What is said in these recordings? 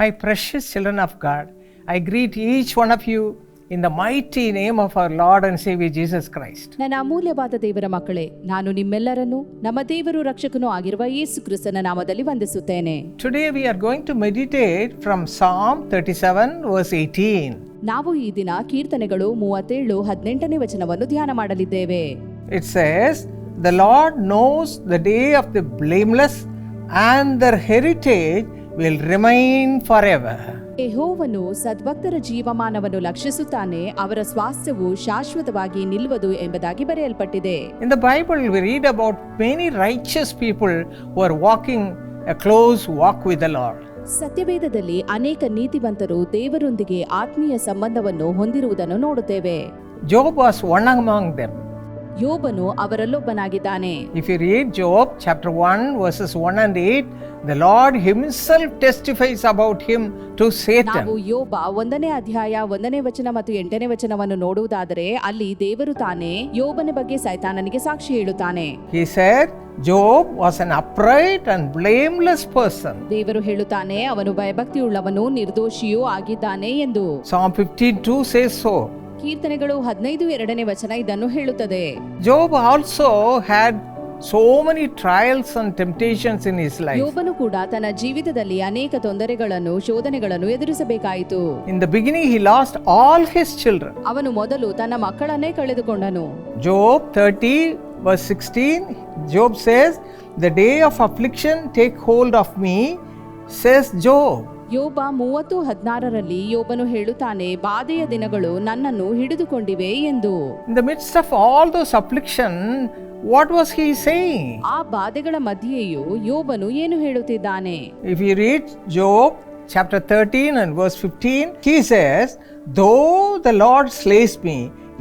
My precious children of God, I greet each one of you in the mighty name of our Lord and Savior Jesus Christ. ನನ್ನ ಅಮೂಲ್ಯವಾದ ದೇವರ ಮಕ್ಕಳೇ ನಾನು ನಿಮ್ಮೆಲ್ಲರನ್ನು ನಮ್ಮ ದೇವರು ರಕ್ಷಕನೂ ಆಗಿರುವ ಯೇಸು ಕ್ರಿಸ್ತನ ನಾಮದಲ್ಲಿ ವಂದಿಸುತ್ತೇನೆ Today we are going to meditate from Psalm 37, verse 18. ನಾವು ಈ ದಿನ ಕೀರ್ತನೆಗಳು ಮೂವತ್ತೇಳು ಹದಿನೆಂಟನೇ ವಚನವನ್ನು ಧ್ಯಾನ ಮಾಡಲಿದ್ದೇವೆ It says, The Lord knows the day of the blameless, and their heritage will remain forever ಯಹೋವನು ಸದ್ಭಕ್ತರ ಜೀವಮಾನವನ್ನು ಲಕ್ಷಿಸುತ್ತಾನೆ ಅವರ ಸ್ವಾಸ್ಥ್ಯವು ಶಾಶ್ವತವಾಗಿ ನಿಲ್ಲುವುದು ಎಂಬುದಾಗಿ ಬರೆಯಲ್ಪಟ್ಟಿದೆ. In the Bible we read about many righteous people who are walking a close walk with the Lord ಸತ್ಯವೇದದಲ್ಲಿ ಅನೇಕ ನೀತಿವಂತರು ದೇವರೊಂದಿಗೆ ಆತ್ಮೀಯ ಸಂಬಂಧವನ್ನು ಹೊಂದಿರುವುದನ್ನು ನೋಡುತ್ತೇವೆ. Job was one among them ಯೋಬನು ಅವರಲ್ಲೊಬ್ಬನಾಗಿದ್ದಾನೆ If you read Job chapter 1, verses 1 and 8, the Lord Himself testifies about him to Satan. ನಾವು ಯೋಬ ಒಂದನೇ ಅಧ್ಯಾಯ ಒಂದನೇ ವಚನ ಮತ್ತು ಎಂಟನೇ ವಚನವನ್ನು ನೋಡುವುದಾದರೆ ಅಲ್ಲಿ ದೇವರು ತಾನೇ ಯೋಬನ ಬಗ್ಗೆ ಸೈತಾನನಿಗೆ ಸಾಕ್ಷಿ ಹೇಳುತ್ತಾನೆ He said, Job was an upright and blameless person. ದೇವರು ಹೇಳುತ್ತಾನೆ ಅವನು ಭಯಭಕ್ತಿಯುಳ್ಳವನು ನಿರ್ದೋಷಿಯೂ ಆಗಿದ್ದಾನೆ ಎಂದು Psalm 15 2 says so. ಕೀರ್ತನೆಗಳು ಹದಿನೈದು ಎರಡನೇ ವಚನ ಇದನ್ನು ಹೇಳುತ್ತದೆ Job also had so many trials and temptations in his life. ಯೋಬನು ಕೂಡ ತನ್ನ ಜೀವಿತದಲ್ಲಿ ಅನೇಕ ತೊಂದರೆಗಳನ್ನು ಶೋಧನೆಗಳನ್ನು ಎದುರಿಸಬೇಕಾಯಿತು In the beginning, he lost all his children. ಅವನು ಮೊದಲು ತನ್ನ ಮಕ್ಕಳನ್ನೇ ಕಳೆದುಕೊಂಡನು Job 30, verse 16, Job says, The day of affliction take hold of me, says Job. ಯೋಬ ಮೂವತ್ತು ಹದಿನಾರರಲ್ಲಿ ಯೋಬನು ಹೇಳುತ್ತಾನೆ ಬಾಧೆಯ ದಿನಗಳು ನನ್ನನ್ನು ಹಿಡಿದುಕೊಂಡಿವೆ ಎಂದು In the midst of all those affliction, what was he saying? ಆ ಬಾಧೆಗಳ ಮಧ್ಯೆಯೂ ಯೋಬನು ಏನು ಹೇಳುತ್ತಿದ್ದಾನೆ If you read Job chapter 13 and verse 15, he says, Though the Lord slays me,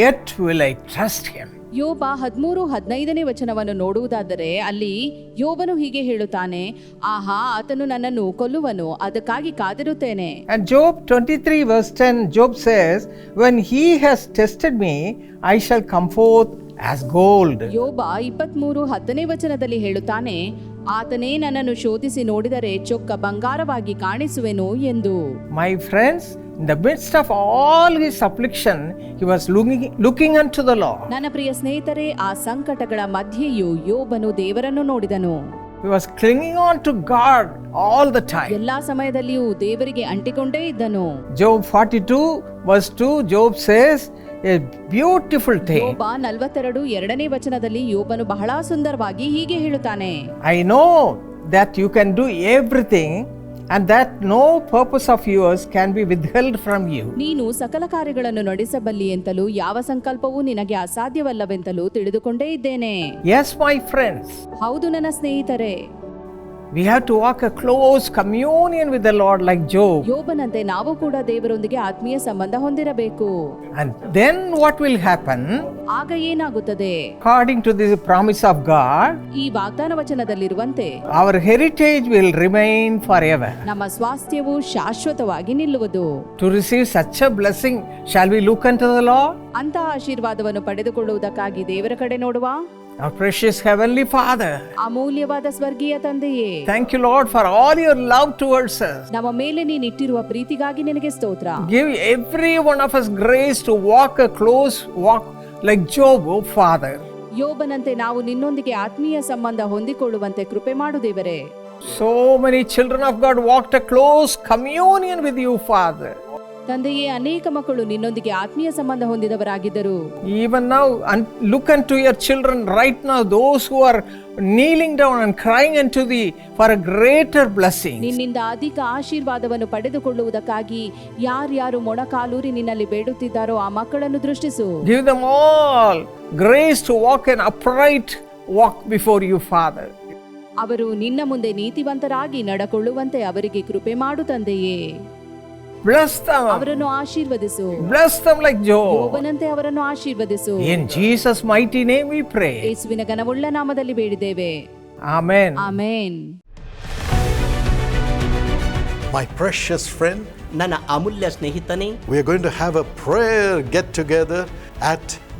yet will I trust him. ಯೋಬ ಹದಿಮೂರು ಹದಿನೈದನೇ ವಚನವನ್ನು ನೋಡುವುದಾದರೆ ಅಲ್ಲಿ ಯೋಬನು ಹೀಗೆ ಹೇಳುತ್ತಾನೆ ಆಹಾ ಆತನು ನನ್ನನ್ನು ಕೊಲ್ಲುವನು ಅದಕ್ಕಾಗಿ ಕಾದಿರುತ್ತೇನೆ And Job 23, verse 10, Job says, When he has tested me, I shall come forth as gold. ಯೋಬ ಇಪ್ಪತ್ಮೂರು ಹತ್ತನೇ ವಚನದಲ್ಲಿ ಹೇಳುತ್ತಾನೆ ಆತನೇ ನನ್ನನ್ನು ಶೋಧಿಸಿ ನೋಡಿದರೆ ಚೊಕ್ಕ ಬಂಗಾರವಾಗಿ ಕಾಣಿಸುವೆನು ಎಂದು My friends, in the midst of all his affliction, he was looking, looking unto the Lord. ನನ್ನ ಪ್ರಿಯ ಸ್ನೇಹಿತರೆ ಆ ಸಂಕಟಗಳ ಮಧ್ಯೆಯೂ ಯೋಬನು ದೇವರನ್ನು ನೋಡಿದನು He was clinging on to God all the time. ಎಲ್ಲಾ ಸಮಯದಲ್ಲಿಯೂ ದೇವರಿಗೆ ಅಂಟಿಕೊಂಡೇ ಇದ್ದನು Job 42, verse 2, Job says, A thing. ಯೋಬ ನಲ್ವತ್ತೆರಡು ಎರಡನೇ ವಚನದಲ್ಲಿ ಯೋಬನು ಬಹಳ ಸುಂದರವಾಗಿ ಹೀಗೆ ಹೇಳುತ್ತಾನೆ I know that you can do everything and that no purpose of yours can be withheld from you. ನೀನು ಸಕಲ ಕಾರ್ಯಗಳನ್ನು ನಡೆಸಬಲ್ಲಿ ಎಂತಲೂ ಯಾವ ಸಂಕಲ್ಪವೂ ನಿನಗೆ ಅಸಾಧ್ಯವಲ್ಲವೆಂತಲೂ ತಿಳಿದುಕೊಂಡೇ ಇದ್ದೇನೆ Yes, my friends, ಹೌದು ನನ್ನ ಸ್ನೇಹಿತರೆ we have to walk a close communion with the Lord like Job. ಯೋಬನಂತೆ ನಾವು ಕೂಡ ದೇವರೊಂದಿಗೆ ಆತ್ಮೀಯ ಸಂಬಂಧ ಹೊಂದಿರಬೇಕು And then what will happen? ಆಗ ಏನಾಗುತ್ತದೆ According to the promise of God, ಈ ವಾಗ್ದಾನ ವಚನದಲ್ಲಿರುವಂತೆ our heritage will remain forever. ನಮ್ಮ ಸ್ವಾಸ್ಥ್ಯವು ಶಾಶ್ವತವಾಗಿ ನಿಲ್ಲುವುದು To receive such a blessing, shall we look unto the Lord? ಅಂತ ಆಶೀರ್ವಾದವನ್ನು ಪಡೆದುಕೊಳ್ಳುವುದಕ್ಕಾಗಿ ದೇವರ ಕಡೆ ನೋಡುವ Our precious Heavenly Father, ಅಮೂಲ್ಯವಾದ ಸ್ವರ್ಗೀಯ ತಂದೆಯೇ thank you, Lord, for all your love towards us. ನಮ್ಮ ಮೇಲೆ ನೀನಿಟ್ಟಿರುವ ಪ್ರೀತಿಗಾಗಿ ನಿನಗೆ ಸ್ತೋತ್ರ Give every one of us grace to walk a close walk like Job, oh Father. ಯೋಬನಂತೆ ನಾವು ನಿನ್ನೊಂದಿಗೆ ಆತ್ಮೀಯ ಸಂಬಂಧ ಹೊಂದಿಕೊಳ್ಳುವಂತೆ ಕೃಪೆ ಮಾಡು ದೇವರೇ So many children of God walked a close communion with you, Father. ತಂದೆಯೇ ಅನೇಕ ಮಕ್ಕಳು ನಿನ್ನೊಂದಿಗೆ ಆತ್ಮೀಯ ಸಂಬಂಧ ಹೊಂದಿದವರಾಗಿದ್ದರು. Even now look and to your children right now those who are kneeling down and crying and to the for a greater blessing ನಿನ್ನಿಂದ ಅಧಿಕ ಆಶೀರ್ವಾದವನ್ನು ಪಡೆದುಕೊಳ್ಳುವುದಕ್ಕಾಗಿ ಯಾರು ಯಾರು ಮೊಣಕಾಲೂರಿ ನಿನ್ನಲ್ಲಿ ಬೇಡುತ್ತಿದ್ದಾರೋ ಆ ಮಕ್ಕಳನ್ನು ದೃಷ್ಟಿಸು. Give them all grace to walk in upright walk before you father ಅವರು ನಿನ್ನ ಮುಂದೆ ನೀತಿವಂತರಾಗಿ ನಡೆಕೊಳ್ಳುವಂತೆ ಅವರಿಗೆ ಕೃಪೆ ಮಾಡು ತಂದೆಯೇ. Bless them. ಅವರನ್ನು ಆಶೀರ್ವದಿಸು Bless them like Job. ಯೋಬನಂತೆ ಅವರನ್ನು ಆಶೀರ್ವದಿಸು In Jesus' mighty name we pray. ಯೇಸುವಿನ ಘನವುಳ್ಳ ನಾಮದಲ್ಲಿ ಬೇಡಿದ್ದೇವೆ Amen. Amen My precious friend, ನನ್ನ ಅಮೂಲ್ಯ ಸ್ನೇಹಿತನೇ we are going to have a prayer get together at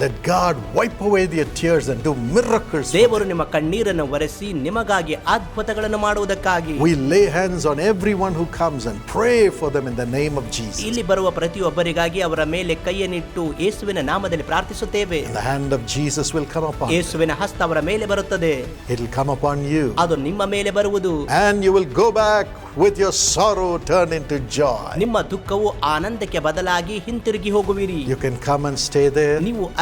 Let God wipe away their tears and do miracles. for ದೇವರು ನಿಮ್ಮ ಕಣ್ಣೀರನ್ನು ಒರೆಸಿ ನಿಮಗಾಗಿ ಅದ್ಭುತಗಳನ್ನು ಮಾಡುವುದಕ್ಕಾಗಿ We lay hands on everyone who comes and pray for them in the name of Jesus. ಇಲ್ಲಿ ಬರುವ ಪ್ರತಿಯೊಬ್ಬರಿಗಾಗಿ ಅವರ ಮೇಲೆ ಕೈಯನ್ನಿಟ್ಟು ಯೇಸುವಿನ ನಾಮದಲ್ಲಿ ಪ್ರಾರ್ಥಿಸುತ್ತೇವೆ And the hand of Jesus will come upon you. ಯೇಸುವಿನ ಹಸ್ತ ಅವರ ಮೇಲೆ ಬರುತ್ತದೆ It'll come upon you. ಅದು ನಿಮ್ಮ ಮೇಲೆ ಬರುವುದು And you will go back with your sorrow turned into joy. ನಿಮ್ಮ ದುಃಖವು ಆನಂದಕ್ಕೆ ಬದಲಾಗಿ ಹಿಂತಿರುಗಿ ಹೋಗುವಿರಿ You can come and stay there. ನೀವು